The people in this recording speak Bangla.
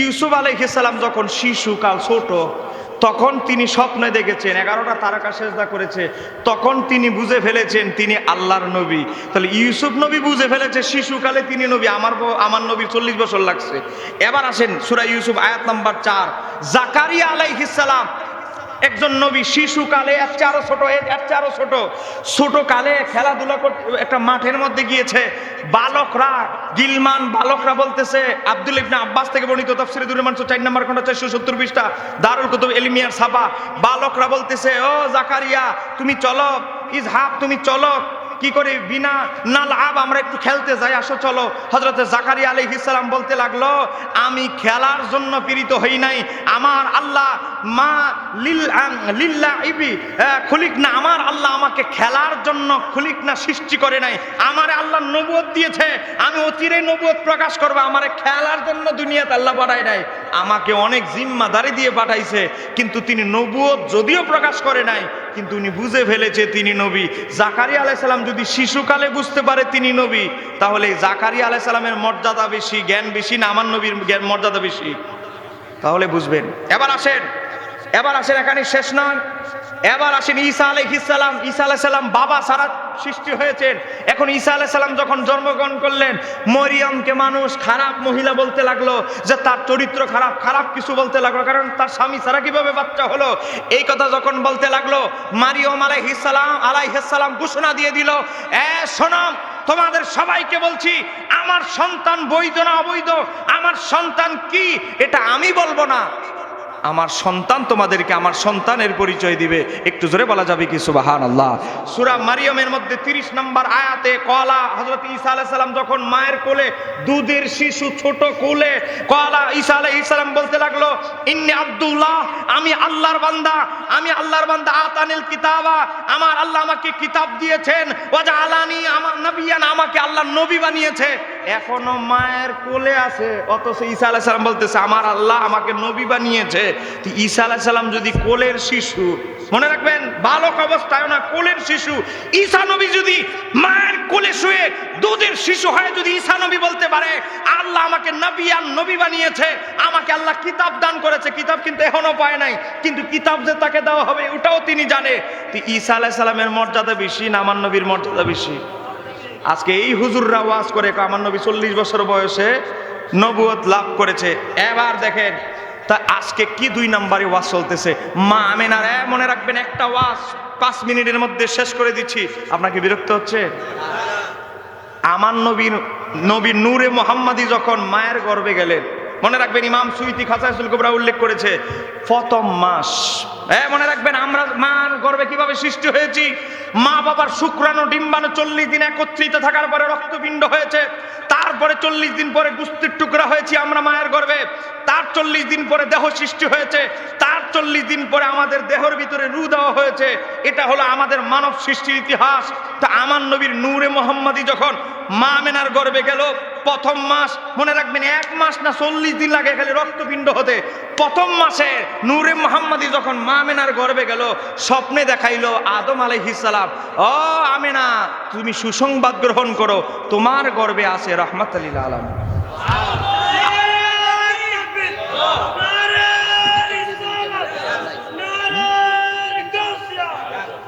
ইউসুফ আলাইহিসসালাম যখন শিশুকাল ছোট, তখন তিনি স্বপ্নে দেখেছেন, এগারোটা তারকা সেজদা করেছে, তখন তিনি বুঝে ফেলেছেন তিনি আল্লাহর নবী। তাহলে ইউসুফ নবী বুঝে ফেলেছে, শিশুকালে তিনি নবী, আমার আমার নবী চল্লিশ বছর লাগছে। এবার আসেন সুরা ইউসুফ, আয়াত নাম্বার চার। জাকারিয়া আলাইহিসাল্লাম একজন নবী শিশুকালে এর চারো ছোট, এর চারো ছোট। ছোট কালে খেলাধুলা করতে, একটা মাঠের মধ্যে গিয়েছে, বালকরা, গিলমান বালকরা বলতেছে, আব্দুল ইবনা আব্বাস থেকে বর্ণিত তাফসিরে দুরে মানুষ চার নম্বর খন্ড চারশো সত্তর বিশটা দারুল কুতুব এলিমিয়ার সাবা। বালকরা বলতেছে, ও জাকারিয়া, তুমি চলো ইজহাব তুমি চলো। কি করে বিনা না লাভ আমরা একটু খেলতে যাই, আসো চলো। হজরত জাকারিয়া আলী ইসলাম বলতে লাগল, আমি খেলার জন্য পীড়িত হই নাই। আমার আল্লাহ মা লিল লিল্লা ইবি খুলিক না, আমার আল্লাহ আমাকে খেলার জন্য খুলিক না, সৃষ্টি করে নাই। আমার আল্লাহ নবুয়ত দিয়েছে। আমি অচিরেই নবুয়ত প্রকাশ করব। আমারে খেলার জন্য দুনিয়াতে আল্লাহ পাঠায় নাই। আমাকে অনেক জিম্মাদারি দিয়ে পাঠাইছে, কিন্তু তিনি নবুয়ত যদিও প্রকাশ করে নাই কিন্তু উনি বুঝে ফেলেছে তিনি নবী। জাকারি আলাইসাল্লাম যদি শিশুকালে বুঝতে পারে তিনি নবী, তাহলে জাকারি আলাইসাল্লামের মর্যাদা বেশি, জ্ঞান বেশি না আমার নবীর জ্ঞান মর্যাদা বেশি। তাহলে বুঝবেন। এবার আসেন এবার আসেন এখানে শেষ নয়। এবার আসেন ঈসা আলাইহিসাল্লাম ঈসা আলাইসাল্লাম বাবা সারা সৃষ্টি হয়েছেন। এখন ঈসা আলাইসাল্লাম যখন জন্মগ্রহণ করলেন, মরিয়মকে মানুষ খারাপ মহিলা বলতে লাগল, যে তার চরিত্র খারাপ খারাপ কিছু বলতে লাগল, কারণ তার স্বামী সারা কীভাবে বাচ্চা হলো? এই কথা যখন বলতে লাগল, মারিয়ম আলাইহিসাল্লাম আলাইহিসাল্লাম ঘোষণা দিয়ে দিল, এ শোনম তোমাদের সবাইকে বলছি, আমার সন্তান বৈধ না অবৈধ? আমার সন্তান কি? এটা আমি বলব না। আমার সন্তান তোমাদেরকে আমার সন্তানের পরিচয় দিবে। একটু জোরে বলা যাবে কি? সুবাহান আল্লাহ সুরা মারিয়মের মধ্যে তিরিশ নম্বর আয়াতে কলা হজরত ঈসা আলাইহিস সালাম যখন মায়ের কোলে দুধের শিশু ছোট কোলে কলা ঈসা আলাইহিস সালাম বলতে লাগল, ইন্নি আব্দুল্লাহ, আমি আল্লাহর বান্দা, আমি আল্লাহর বান্দা, আতানিল কিতাবা, আমার আল্লাহ আমাকে কিতাব দিয়েছেন ওয়াজা আলানি আমার নবিয়ান আমাকে আল্লাহ নবী বানিয়েছে। এখনও মায়ের কোলে আছে। অথচ ঈসা আলাইহিস সালাম বলতেছে, আমার আল্লাহ আমাকে নবী বানিয়েছে। ঈসা আলাইহিস সালাম যদি কোলের শিশু, মনে রাখবেন, বালক অবস্থায় না, কোলের শিশু। ঈসা নবী যদি মায়ের কোলে শুয়ে দুধের শিশু হয় যদি ঈসা নবী বলতে পারে, আল্লাহ আমাকে নবী আর নবী বানিয়েছে, আমাকে আল্লাহ কিতাব দান করেছে। কিতাব কিন্তু এখনও পায় নাই, কিন্তু কিতাব যে তাকে দেওয়া হবে, ওটাও তিনি জানে। ঈসা আলাইহিস সালামের মর্যাদা বেশি না আমার নবীর মর্যাদা বেশি? আজকে এই হুজুররা ওয়াজ করে আমার নবী চল্লিশ বছর বয়সে নবুয়ত লাভ করেছে। এবার দেখেন, তা আজকে কি দুই নাম্বারে ওয়াজ চলতেছে? মা আমেনার মনে রাখবেন, একটা ওয়াজ পাঁচ মিনিটের মধ্যে শেষ করে দিচ্ছি। আপনাকে বিরক্ত হচ্ছে? আমার নবীর নবীর নূরে মোহাম্মদী যখন মায়ের গর্বে গেলেন মনে রাখবেন ইমাম সুইতি খাসাইসুল কুবরা উল্লেখ করেছে, প্রথম মাস। হ্যাঁ মনে রাখবেন আমরা মার গর্বে কীভাবে সৃষ্টি হয়েছি? মা বাবার শুক্রাণু ডিম্বাণু চল্লিশ দিন একত্রিত থাকার পরে রক্তপিণ্ড হয়েছে, তারপরে চল্লিশ দিন পরে গুস্তির টুকরা হয়েছি আমরা মায়ের গর্বে, তার চল্লিশ দিন পরে দেহ সৃষ্টি হয়েছে, তার চল্লিশ দিন পরে আমাদের দেহর ভিতরে রু দেওয়া হয়েছে, এটা হলো আমাদের মানব সৃষ্টির ইতিহাস। তা আমার নবীর নূরে মোহাম্মদী যখন মা মেনার গর্বে গেল, প্রথম মাস, মনে রাখবেন, এক মাস না চল্লিশ দিন লাগে খালি রক্তপিণ্ড হতে। প্রথম মাসে নূরে মোহাম্মদী যখন মা মেনার গর্বে গেল, স্বপ্নে দেখাইলো আদম আলাইহিসালাম ও আমেনা, তুমি সুসংবাদ গ্রহণ করো, তোমার গর্বে আছে রহমত আলীল আলম